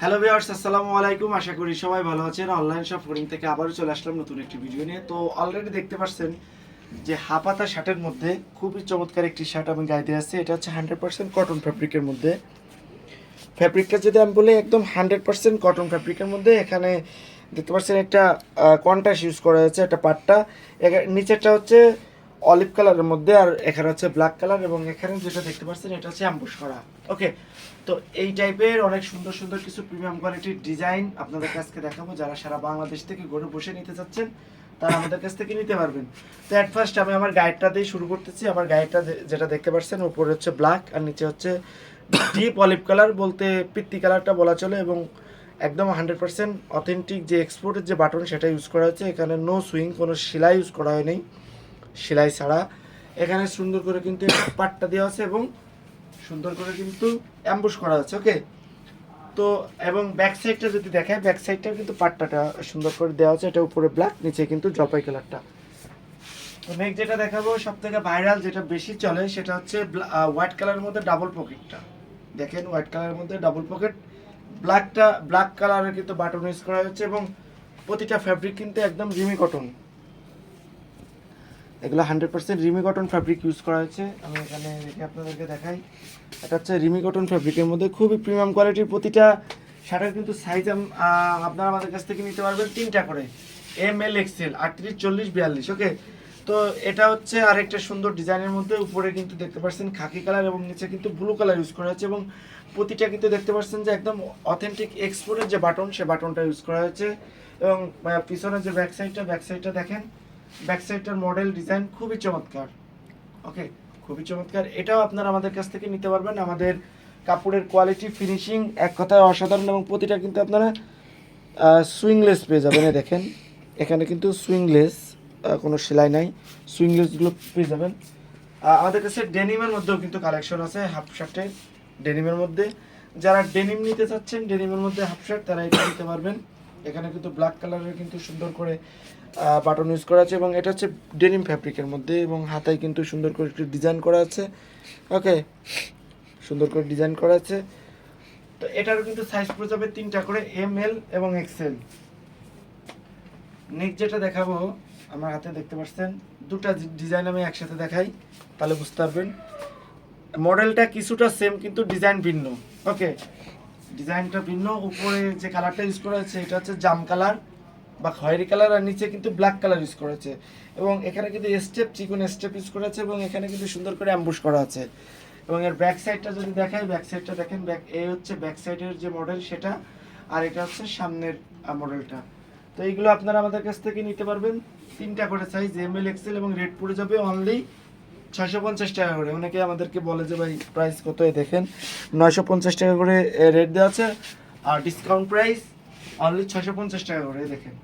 Hello viewers আসসালামু আলাইকুম। আশা করি সবাই ভালো আছেন। অনলাইন শপ ফোরিং থেকে আবারও চলে আসলাম নতুন একটি ভিডিও নিয়ে। তো অলরেডি দেখতে পাচ্ছেন যে হাপাতা শার্টের মধ্যে খুবই চমৎকার একটি শার্ট আমি দিয়ে আসছি। এটা হচ্ছে হান্ড্রেড পার্সেন্ট কটন ফ্যাব্রিকের মধ্যে। ফ্যাব্রিকটা যদি আমি বলি, একদম হান্ড্রেড পার্সেন্ট কটন ফ্যাব্রিকের মধ্যে। এখানে দেখতে পাচ্ছেন একটা কন্ট্রাস্ট ইউজ করা হয়েছে একটা পাটটা। নিচেরটা হচ্ছে অলিভ কালারের মধ্যে আর এখানে হচ্ছে ব্ল্যাক কালার এবং এখানে যেটা দেখতে পাচ্ছেন এটা হচ্ছে অ্যাম্বুশ করা। ওকে, তো এই টাইপের অনেক সুন্দর সুন্দর কিছু প্রিমিয়াম কোয়ালিটির ডিজাইন আপনাদের কাছকে দেখাবো। যারা সারা বাংলাদেশ থেকে ঘরে বসে নিতে চাচ্ছেন, তারা আমাদের কাছ থেকে নিতে পারবেন। তো অ্যাট ফার্স্ট আমি আমার গাইডটা দিয়ে শুরু করতেছি। আমার গাইডটা যেটা দেখতে পাচ্ছেন, উপরে হচ্ছে ব্ল্যাক আর নিচে হচ্ছে ডিপ অলিভ কালার বলতে পিত্তি কালারটা বলা চলে এবং একদম হান্ড্রেড পার্সেন্ট অথেন্টিক যে এক্সপোর্টের যে বাটন সেটা ইউজ করা হচ্ছে এখানে নো সুইং কোনো সেলাই ইউজ করা হয়নি। সেলাই ছাড়া। এখানে সুন্দর করে কিন্তু পাট্টা দেওয়া আছে এবং সুন্দর করে কিন্তু অ্যাম্বুশ করা আছে ওকে তো, এবং ব্যাক সাইডটা যদি দেখায় ব্যাক সাইডটাও কিন্তু পাট্টাটা সুন্দর করে দেওয়া আছে। এটা উপরে ব্ল্যাক নিচে কিন্তু জলপাই কালারটা তো নেক্সট যেটা দেখাবো সব থেকে ভাইরাল যেটা বেশি চলে, সেটা হচ্ছে হোয়াইট কালারের মধ্যে ডাবল পকেটটা দেখেন হোয়াইট কালারের মধ্যে ডাবল পকেট ব্ল্যাকটা ব্ল্যাক কালারের কিন্তু বাটন ইউজ করা হচ্ছে এবং প্রতিটা ফ্যাব্রিক কিন্তু একদম রিমি কটন এগুলো হান্ড্রেড পার্সেন্ট রিমি কটন ফ্যাব্রিক ইউজ করা হয়েছে। আমি এখানে রেখে আপনাদেরকে দেখাই। এটা হচ্ছে রিমি কটন ফ্যাব্রিকের মধ্যে খুবই প্রিমিয়াম কোয়ালিটির প্রতিটা শার্টের কিন্তু সাইজ আপনারা আমাদের কাছ থেকে নিতে পারবেন তিনটা করে। এম এল এক্সেল আটত্রিশ, চল্লিশ, বিয়াল্লিশ ওকে তো এটা হচ্ছে আরেকটা সুন্দর ডিজাইনের মধ্যে। উপরে কিন্তু দেখতে পাচ্ছেন খাকি কালার এবং নিচে কিন্তু ব্লু কালার ইউজ করা হয়েছে এবং প্রতিটা কিন্তু দেখতে পাচ্ছেন যে একদম অথেন্টিক এক্সপোর্টের যে বাটন সে বাটনটা ইউজ করা হয়েছে। এবং পিছনের যে ব্যাক সাইডটা ব্যাক সাইডটা দেখেন। ব্যাক সাইডটার মডেল ডিজাইন খুবই চমৎকার। ওকে, খুবই চমৎকার। এটাও আপনারা আমাদের কাছ থেকে নিতে পারবেন। আমাদের কাপড়ের কোয়ালিটি ফিনিশিং এক কথায় অসাধারণ এবং প্রতিটা কিন্তু আপনারা সুইংলেস পেয়ে যাবেন। দেখেন, এখানে কিন্তু সুইংলেস কোনো সেলাই নাই। সুইংলেসগুলো পেয়ে যাবেন। আমাদের কাছে ডেনিমের মধ্যেও কিন্তু কালেকশন আছে হাফ শার্টের ডেনিমের মধ্যে। যারা ডেনিম নিতে চাচ্ছেন, ডেনিমের মধ্যে হাফ শার্ট, তারা এটা নিতে পারবেন। এখানে কিন্তু ব্ল্যাক কালারের কিন্তু সুন্দর করে বাটন ইউজ করা আছে এবং এটা হচ্ছে ডেনিম ফ্যাব্রিকের মধ্যে এবং হাতায় কিন্তু সুন্দর করে একটু ডিজাইন করা আছে। ওকে সুন্দর করে ডিজাইন করা আছে। তো এটারও কিন্তু সাইজ পড়ে যাবে তিনটা করে এম এল এবং এক্সেল নেক্সট যেটা দেখাবো, আমার হাতে দেখতে পাচ্ছেন, দুটা ডিজাইন আমি একসাথে দেখাই, তাহলে বুঝতে পারবেন। মডেলটা কিছুটা সেম কিন্তু ডিজাইন ভিন্ন। ওকে ডিজাইনটা ভিন্ন, উপরে যে কালারটা ইউজ করা হয়েছে, এটা হচ্ছে জাম কালার বা খয়েরি কালার আর নিচে কিন্তু ব্ল্যাক কালার ইউজ করেছে। এবং এখানে কিন্তু স্টেপ চিকন স্টেপ ইউজ করেছে এবং এখানে কিন্তু সুন্দর করে অ্যাম্বুশ করা আছে। এবং এর ব্যাক সাইডটা যদি দেখাই ব্যাক সাইডটা দেখেন ব্যাক এই হচ্ছে ব্যাক সাইডের যে মডেল সেটা, আর এটা হচ্ছে সামনের মডেলটা তো এইগুলো আপনারা আমাদের কাছ থেকে নিতে পারবেন। তিনটা করে সাইজ এম এল এক্সেল এবং রেড পড়ে যাবে অনলি ছয়শো পঞ্চাশ টাকা করে। অনেকে আমাদেরকে বলে যে, ভাই প্রাইস কত এই দেখেন? নয়শো পঞ্চাশ টাকা করে রেট দেওয়া আছে। আর ডিসকাউন্ট প্রাইস অনলি ছয়শো পঞ্চাশ টাকা করে দেখেন।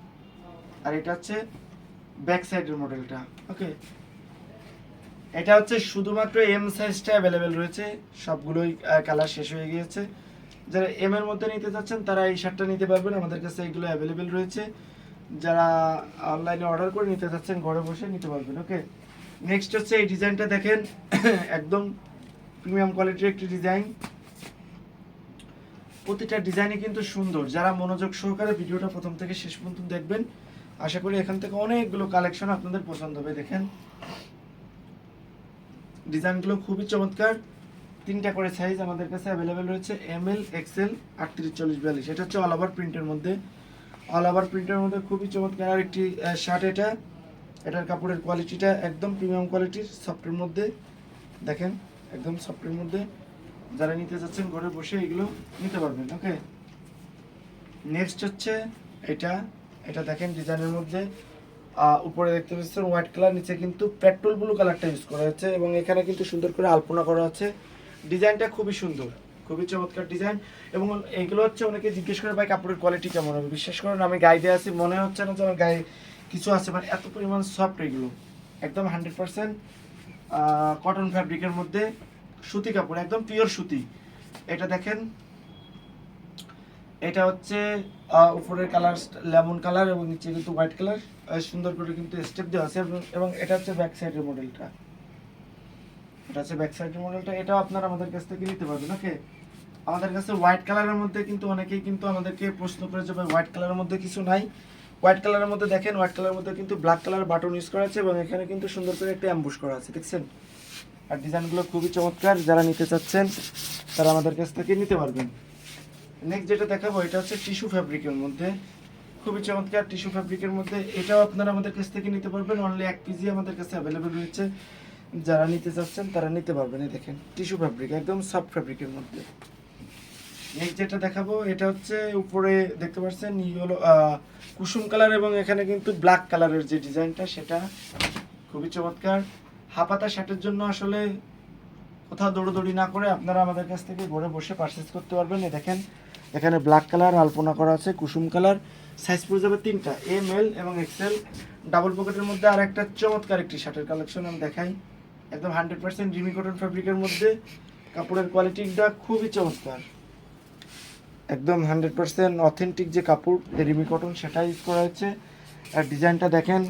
আর এটা হচ্ছে ব্যাক সাইডের মডেলটা ওকে এটা হচ্ছে শুধুমাত্র এম সাইজটা অ্যাভেলেবেল রয়েছে। সবগুলোই কালার শেষ হয়ে গিয়েছে। যারা এম এর মধ্যে নিতে চাচ্ছেন তারা এই শার্টটা নিতে পারবেন। আমাদের কাছে এগুলো অ্যাভেলেবেল রয়েছে। যারা অনলাইনে অর্ডার করে নিতে চাচ্ছেন ঘরে বসে নিতে পারবেন। ওকে নেক্সট হচ্ছে এই ডিজাইনটা দেখেন। একদম প্রিমিয়াম কোয়ালিটির একটি ডিজাইন প্রতিটা ডিজাইনই কিন্তু সুন্দর। যারা মনোযোগ সহকারে ভিডিওটা প্রথম থেকে শেষ পর্যন্ত দেখবেন আশা করি এখান থেকে অনেকগুলো কালেকশন আপনাদের পছন্দ হবে, দেখেন। ডিজাইনগুলো খুবই চমৎকার। তিনটা করে সাইজ আমাদের কাছে অ্যাভেলেবেল রয়েছে এম এল এক্সেল আটত্রিশ, চল্লিশ, বিয়াল্লিশ। এটা হচ্ছে অল ওভার প্রিন্টের মধ্যে। অল ওভার প্রিন্টের মধ্যে খুবই চমৎকার। আর একটি শার্ট এটা। এটার কাপড়ের কোয়ালিটিটা একদম প্রিমিয়াম কোয়ালিটির সফটের মধ্যে। দেখেন, একদম সফটের মধ্যে। যারা নিতে চাচ্ছেন ঘরে বসে এগুলো নিতে পারবেন ওকে নেক্সট হচ্ছে এটা। এটা দেখেন ডিজাইনের মধ্যে। উপরে দেখতে পাচ্ছেন হোয়াইট কালার নিচে কিন্তু পেট্রোল ব্লু কালারটা ইউজ করা হয়েছে এবং এখানে কিন্তু সুন্দর করে আলপনা করা আছে। ডিজাইনটা খুবই সুন্দর, খুবই চমৎকার ডিজাইন এবং এগুলো হচ্ছে অনেকে জিজ্ঞেস করে, ভাই, কাপড়ের কোয়ালিটি কেমন হবে? বিশ্বাস করেন, আমি গায়ে দিয়ে আছি, মনে হচ্ছে না যে আমার গায়ে কিছু আছে মানে এত পরিমাণ সফট এগুলো, একদম হান্ড্রেড পার্সেন্ট কটন ফ্যাব্রিকের মধ্যে সুতি কাপড়, একদম পিওর সুতি। এটা দেখেন এটা হচ্ছে উপরের কালার লেমন কালার এবং নিচে কিন্তু হোয়াইট কালার সুন্দর করে কিন্তু স্টেপ দেওয়া আছে এবং- এটা হচ্ছে ব্যাক সাইডের মডেলটা এটা হচ্ছে ব্যাক সাইডের মডেলটা এটাও আপনারা আমাদের কাছ থেকে নিতে পারবেন ওকে আমাদের কাছে হোয়াইট কালারের মধ্যে কিন্তু অনেকেই কিন্তু আমাদেরকে প্রশ্ন করে যে, ভাই হোয়াইট কালারের মধ্যে কিছু নাই? হোয়াইট কালারের মধ্যে দেখেন হোয়াইট কালারের মধ্যে কিন্তু ব্ল্যাক কালার বাটন ইউজ করা আছে এবং এখানে কিন্তু সুন্দর করে একটা অ্যাম্বুশ করা আছে, দেখছেন? আর ডিজাইনগুলো খুবই চমৎকার, যারা নিতে চাচ্ছেন, তারা আমাদের কাছ থেকে নিতে পারবেন। নেক্সট যেটা দেখাবো, এটা হচ্ছে টিস্যু ফ্যাব্রিকের মধ্যে। খুবই চমৎকার টিস্যু ফ্যাব্রিকের মধ্যে। এটাও আপনারা আমাদের কাছ থেকে নিতে পারবেন। অনলি এক পিজি আমাদের কাছে অ্যাভেলেবেল রয়েছে। যারা নিতে চাচ্ছেন, তারা নিতে পারবেন। এই দেখেন টিস্যু ফ্যাব্রিক একদম সফট ফ্যাব্রিকের মধ্যে। নেক্সট যেটা দেখাবো, এটা হচ্ছে উপরে দেখতে পাচ্ছেন ইয়েলো কুসুম কালার এবং এখানে কিন্তু ব্ল্যাক কালারের যে ডিজাইনটা, সেটা খুবই চমৎকার। হাফাতা শার্টের জন্য আসলে কোথাও দৌড়োদৌড়ি না করে আপনারা আমাদের কাছ থেকে ঘরে বসে পারচেস করতে পারবেন। এ দেখেন এখানে ব্ল্যাক কালার আলপনা করা আছে, কুসুম কালার সাইজ পড়ে যাবে তিনটা এম এল এবং এক্সেল ডাবল পকেটের মধ্যে আর একটা চমৎকার একটি শার্টের কালেকশন আমি দেখাই। একদম হান্ড্রেড পার্সেন্ট রিমি কটন ফ্যাব্রিকের মধ্যে। কাপড়ের কোয়ালিটিটা খুবই চমৎকার। একদম হান্ড্রেড পার্সেন্ট অথেন্টিক যে কাপড় রিমি কটন সেটা ইউজ করা হয়েছে। আর ডিজাইনটা দেখেন,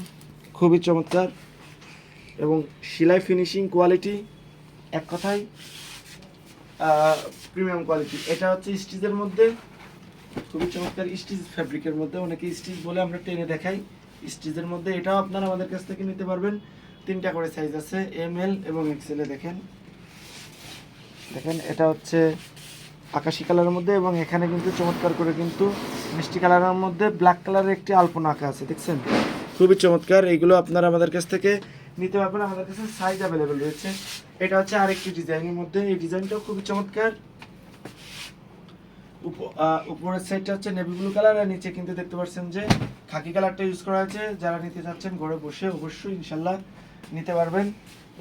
খুবই চমৎকার। এবং সেলাই ফিনিশিং কোয়ালিটি এক কথায় প্রিমিয়াম কোয়ালিটি। এটা হচ্ছে স্টিচের মধ্যে, খুবই চমৎকার স্টিচ ফ্যাব্রিকের মধ্যে। অনেকে স্টিচ বলে আমরা টেনে দেখাই। স্টিচের মধ্যে এটাও আপনারা আমাদের কাছ থেকে নিতে পারবেন। তিনটা করে সাইজ আছে এম এল এবং এক্সেলে দেখেন। দেখেন, এটা হচ্ছে আকাশি কালারের মধ্যে এবং এখানে কিন্তু চমৎকার করে কিন্তু মিষ্টি কালারের মধ্যে ব্ল্যাক কালারের একটি আলপনা আঁকা আছে, দেখছেন? খুবই চমৎকার। এইগুলো আপনারা আমাদের কাছ থেকে নিতে পারবেন। আমাদের কাছে সাইজ অ্যাভেলেবেল রয়েছে। এটা হচ্ছে আরেকটি ডিজাইনের মধ্যে। এই ডিজাইনটাও খুবই চমৎকার। উপরের সাইডটা হচ্ছে নেভি ব্লু কালার আর নিচে কিন্তু দেখতে পাচ্ছেন যে খাকি কালারটা ইউজ করা আছে যারা নিতে চাচ্ছেন ঘরে বসে অবশ্যই ইনশাল্লাহ নিতে পারবেন।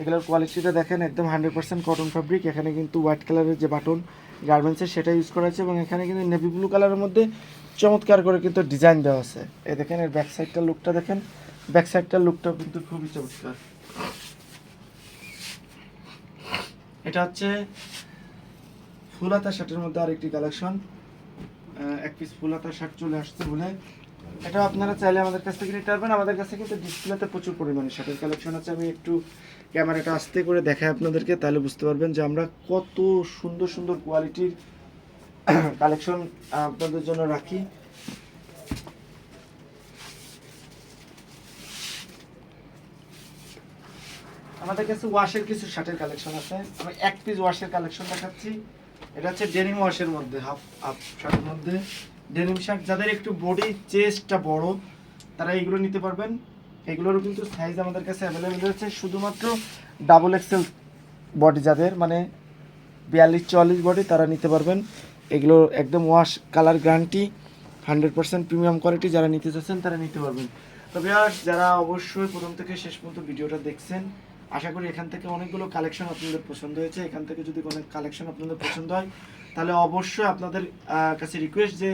এগুলোর কোয়ালিটিটা দেখেন একদম হান্ড্রেড পার্সেন্ট কটন ফ্যাব্রিক এখানে কিন্তু হোয়াইট কালারের যে বাটন গার্মেন্টসের সেটা ইউজ করা আছে এবং এখানে কিন্তু নেভি ব্লু কালারের মধ্যে চমৎকার করে কিন্তু ডিজাইন দেওয়া আছে। এই দেখেন, এর ব্যাক সাইডটার লুকটা দেখেন। ব্যাক সাইডটার লুকটাও কিন্তু খুবই চমৎকার। এটা হচ্ছে ফুলাতা শার্টের মধ্যে আরেকটি কালেকশন। এক পিস ফুলাতা শার্ট চলে আসছে বলে। এটা আপনারা চাইলে আমাদের কাছ থেকে নিতে পারবেন। আমাদের কাছে কিন্তু ডিসপ্লেতে প্রচুর পরিমাণে শার্টের কালেকশন আছে। আমি একটু ক্যামেরাটা আস্তে করে দেখাই আপনাদেরকে, তাহলে বুঝতে পারবেন যে আমরা কত সুন্দর সুন্দর কোয়ালিটির কালেকশন আপনাদের জন্য রাখি। আমাদের কাছে ওয়াশের কিছু শার্টের কালেকশন আছে। আমি এক পিস ওয়াশের কালেকশন দেখাচ্ছি। এটা হচ্ছে ডেনিম ওয়াশের মধ্যে হাফ হাফ শার্টের মধ্যে। ডেনিম শার্ট যাদের একটু বডি চেস্টটা বড়, তারা এগুলো নিতে পারবেন। এগুলোরও কিন্তু সাইজ আমাদের কাছে অ্যাভেলেবেল রয়েছে। শুধুমাত্র ডাবল এক্সেল বডি যাদের মানে বিয়াল্লিশ, চুয়াল্লিশ বডি তারা নিতে পারবেন। এগুলো একদম wash colour guarantee hundred percent premium quality যারা নিতে চাচ্ছেন তারা নিতে পারবেন। তবে আর যারা অবশ্যই প্রথম থেকে শেষ পর্যন্ত ভিডিওটা দেখছেন আশা করি এখান থেকে অনেকগুলো কালেকশন আপনাদের পছন্দ হয়েছে। এখান থেকে যদি কোনো কালেকশন আপনাদের পছন্দ হয়, তাহলে অবশ্যই আপনাদের কাছে রিকোয়েস্ট যে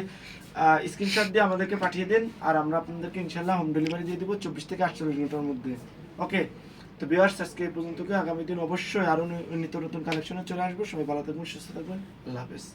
স্ক্রিনশট দিয়ে আমাদেরকে পাঠিয়ে দিন, আর আমরা আপনাদেরকে ইনশাল্লাহ হোম ডেলিভারি দিয়ে দেবো চব্বিশ থেকে আটচল্লিশ ঘণ্টার মধ্যে। ওকে তো বিয়ার্স আজকে এই পর্যন্ত আগামী দিন অবশ্যই আরও নিত্য নতুন কালেকশনে চলে আসব। সবাই ভালো থাকবেন, সুস্থ থাকবেন। আল্লাহ হাফেজ।